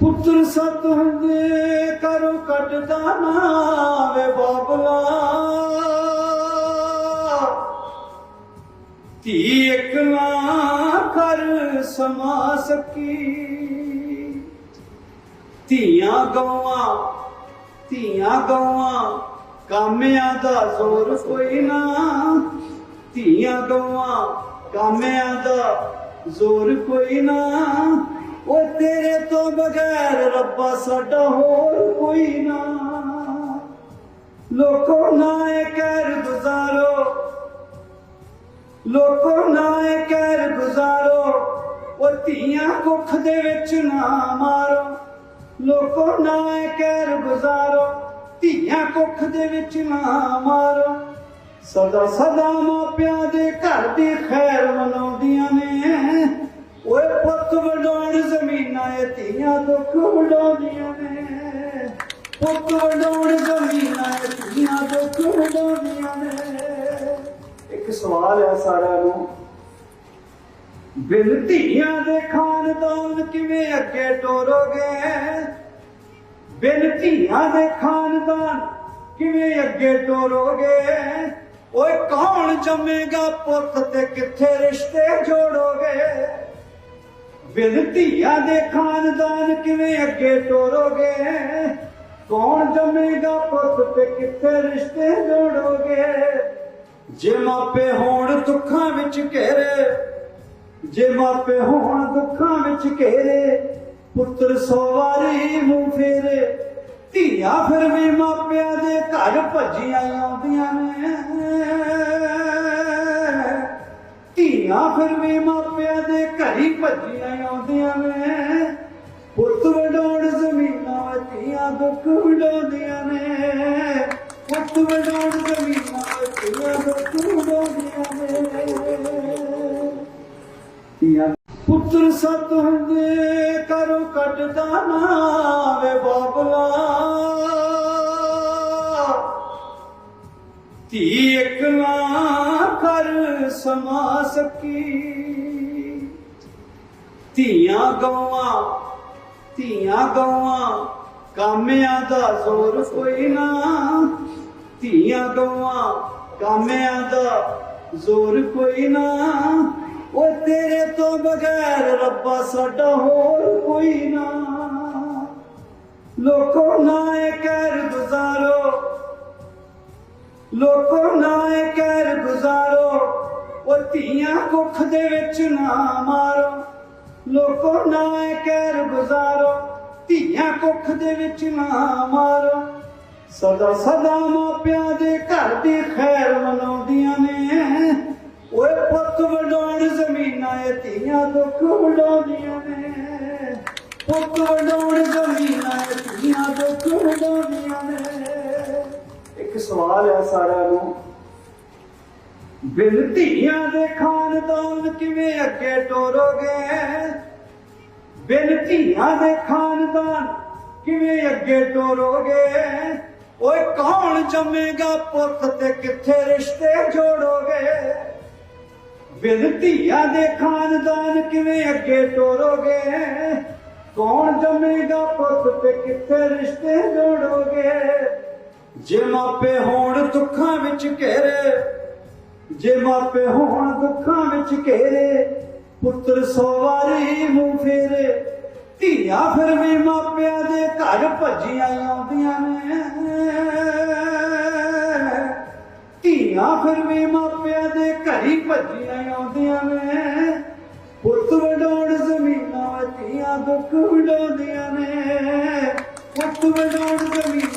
ਪੁੱਤਰ ਸਤ ਹੁੰਦੇ ਕਰੋ ਕੱਢਦਾ ਨਾ ਵੇ ਬਾਬਲਾ। ਧੀ ਇੱਕ ਨਾ ਕਰ ਸਮਾ ਸਕੀ। ਧੀਆਂ ਗਵਾਂ ਧੀਆਂ ਗਵਾਂ ਕਾਮਿਆਂ ਦਾ ਜ਼ੋਰ ਕੋਈ ਨਾ। ਧੀਆਂ ਗਵਾਂ ਕਾਮਿਆਂ ਦਾ ਜ਼ੋਰ ਕੋਈ ਨਾ। ਉਹ ਤੇਰੇ ਤੋਂ ਬਗੈਰ ਰੱਬਾ ਸਾਡਾ ਹੋਰ ਕੋਈ ਨਾ। ਲੋਕੋ ਨਾ ਇਹ ਕਹਿਰ ਗੁਜ਼ਾਰੋ ਲੋਕੋ ਨਾ ਇਹ ਕਹਿਰ ਗੁਜ਼ਾਰੋ ਉਹ ਧੀਆਂ ਕੁੱਖ ਦੇ ਵਿੱਚ ਨਾ ਮਾਰੋ। ਲੋਕੋ ਨਾ ਇਹ ਕਹਿਰ ਗੁਜ਼ਾਰੋ ਧੀਆਂ ਕੁੱਖ ਦੇ ਵਿੱਚ ਨਾ ਮਾਰੋ। ਸਦਾ ਸਦਾ ਮਾਪਿਆਂ ਦੇ ਘਰ ਦੀ ਖੈਰ ਮਨਾਉਂਦੀਆਂ ਨੇ। ਓਏ ਪੁੱਤ ਵਡਾਉਣ ਜ਼ਮੀਨਾਂ ਇਹ ਧੀਆਂ ਦੁੱਖ ਵਡਾਉਂਦੀਆਂ ਨੇ। ਪੁੱਤ ਵਡਾਉਣ ਜ਼ਮੀਨਾਂ ਇਹ ਧੀਆਂ ਦੁੱਖ ਵਡਾਉਂਦੀਆਂ ਨੇ। ਇੱਕ ਸਵਾਲ ਹੈ ਸਾਰਿਆਂ ਨੂੰ। ਬਿਨ ਧੀਆਂ ਦੇ ਖਾਨਦਾਨ ਕਿਵੇਂ ਅੱਗੇ ਟੋਰੋਗੇ? ਬਿਨ ਧੀਆਂ ਦੇ ਖਾਨਦਾਨ ਕਿਵੇਂ ਅੱਗੇ ਟੋਰੋਗੇ? ਓਏ ਕੌਣ ਜੰਮੇਗਾ ਪੁੱਤ ਤੇ ਕਿੱਥੇ ਰਿਸ਼ਤੇ ਜੋੜੋਗੇ? ਬਿਨ ਧੀਆਂ ਦੇ ਖਾਨਦਾਨ ਕਿਵੇਂ ਅੱਗੇ ਤੋਰੋਗੇ? ਕੌਣ ਜੰਮੇਗਾ ਪੁੱਤ ਤੇ ਕਿੱਥੇ ਰਿਸ਼ਤੇ ਜੋੜੋਗੇ? ਜੇ ਮਾਪੇ ਹੋਣ ਦੁੱਖਾਂ ਵਿੱਚ ਘੇਰੇ, ਜੇ ਮਾਪੇ ਹੋਣ ਦੁੱਖਾਂ ਵਿੱਚ ਘੇਰੇ, ਪੁੱਤਰ ਸੌ ਵਾਰੀ ਮੂੰਹ ਫੇਰੇ। ਧੀਆਂ ਫਿਰ ਵੀ ਮਾਪਿਆਂ ਦੇ ਘਰ ਭੱਜੀਆਂ ਆਉਂਦੀਆਂ ਨੇ। ਧੀਆਂ ਫਿਰ ਵੀ ਮਾਪਿਆਂ ਦੇ ਘਰੀ ਭੱਜੀਆਂ ਆਉਂਦੀਆਂ ਨੇ। ਪੁੱਤ ਵਡਾਉਣ ਜ਼ਮੀਨਾਂ ਧੀਆਂ ਦੁੱਖ ਵਡਾਉਂਦੀਆਂ ਨੇ। ਪੁੱਤ ਵਡਾਉਣ ਜ਼ਮੀਨਾਂ ਧੀਆਂ ਦੁੱਖ ਵਡਾਉਂਦੀਆਂ ਨੇ। ਪੁੱਤਰ ਸਤ ਹੁੰਦੇ ਕਰੋ ਕੱਟਦਾ ਨਾ ਵੇ ਬਾਬਲਾ। ਧੀ ਇੱਕ ਨਾ ਕਰ ਸਮਾ ਸਕੀ। ਧੀਆਂ ਗਵਾਂ ਧੀਆਂ ਗਵਾਂ ਕਾਮਿਆਂ ਦਾ ਜ਼ੋਰ ਕੋਈ ਨਾ। ਧੀਆਂ ਗਵਾਂ ਕਾਮਿਆਂ ਦਾ ਜ਼ੋਰ ਕੋਈ ਨਾ। ਉਹ ਤੇਰੇ ਤੋਂ ਬਗੈਰ ਰੱਬਾ ਸਾਡਾ ਹੋਰ ਕੋਈ ਨਾ। ਲੋਕੋ ਨਾ ਲੋਕੋ ਨਾ ਇਹ ਕਹਿਰ ਗੁਜ਼ਾਰੋ, ਉਹ ਧੀਆਂ ਕੁੱਖ ਦੇ ਵਿੱਚ ਨਾ ਮਾਰੋ। ਲੋਕੋ ਨਾ ਇਹ ਕਹਿਰ ਗੁਜ਼ਾਰੋ, ਧੀਆਂ ਕੁੱਖ ਦੇ ਵਿੱਚ ਨਾ ਮਾਰੋ। ਸਦਾ ਸਦਾ ਮਾਪਿਆਂ ਦੇ ਘਰ ਦੀ ਖੈਰ ਮਨਾਉਂਦੀਆਂ ਨੇ। ਓਏ ਪੁੱਤ ਵਡਾਉਣ ਜ਼ਮੀਨਾਂ, ਇਹ ਧੀਆਂ ਦੁੱਖ ਵਡਾਉਂਦੀਆਂ ਨੇ। ਪੁੱਤ ਵਡਾਉਣ ਜ਼ਮੀਨਾਂ, ਇਹ ਧੀਆਂ ਦੁੱਖ ਵਡਾਉਂਦੀਆਂ ਨੇ। ਇੱਕ ਸਵਾਲ ਹੈ ਸਾਰਿਆਂ ਨੂੰ। ਬਿਨ ਧੀਆਂ ਦੇ ਖਾਨਦਾਨ ਕਿਵੇਂ ਅੱਗੇ ਟੋਰੋਗੇ ਬਿਨ ਧੀਆਂ ਦੇ ਖਾਨਦਾਨ ਕਿਵੇਂ ਅੱਗੇ ਟੋਰੋਗੇ ਓਏ ਕੌਣ ਜੰਮੇਗਾ ਪੁੱਤ ਤੇ ਕਿੱਥੇ ਰਿਸ਼ਤੇ ਜੋੜੋਗੇ? ਬਿਨ ਧੀਆਂ ਦੇ ਖਾਨਦਾਨ ਕਿਵੇਂ ਅੱਗੇ ਟੋਰੋਗੇ ਕੌਣ ਜੰਮੇਗਾ ਪੁੱਤ ਤੇ ਕਿੱਥੇ ਰਿਸ਼ਤੇ ਜੋੜੋਗੇ? ਜੇ ਮਾਪੇ ਹੋਣ ਦੁੱਖਾਂ ਵਿੱਚ ਘੇਰੇ, ਜੇ ਮਾਪੇ ਹੋਣ ਦੁੱਖਾਂ ਵਿੱਚ ਘੇਰੇ, ਪੁੱਤਰ ਸੌ ਵਾਰੀ ਮੂੰਹ ਫੇਰੇ, ਧੀਆਂ ਫਿਰ ਵੀ ਮਾਪਿਆਂ ਦੇ ਘਰ ਭੱਜੀਆਂ ਆਉਂਦੀਆਂ ਨੇ। ਧੀਆਂ ਫਿਰ ਵੀ ਮਾਪਿਆਂ ਦੇ ਘਰੀ ਭੱਜੀਆਂ ਆਉਂਦੀਆਂ ਨੇ। ਪੁੱਤ ਵਡਾਉਣ ਜ਼ਮੀਨਾਂ ਧੀਆਂ ਦੁੱਖ ਵਡਾਉਂਦੀਆਂ ਨੇ। ਪੁੱਤ ਵਡਾਉਣ ਜ਼ਮੀਨਾਂ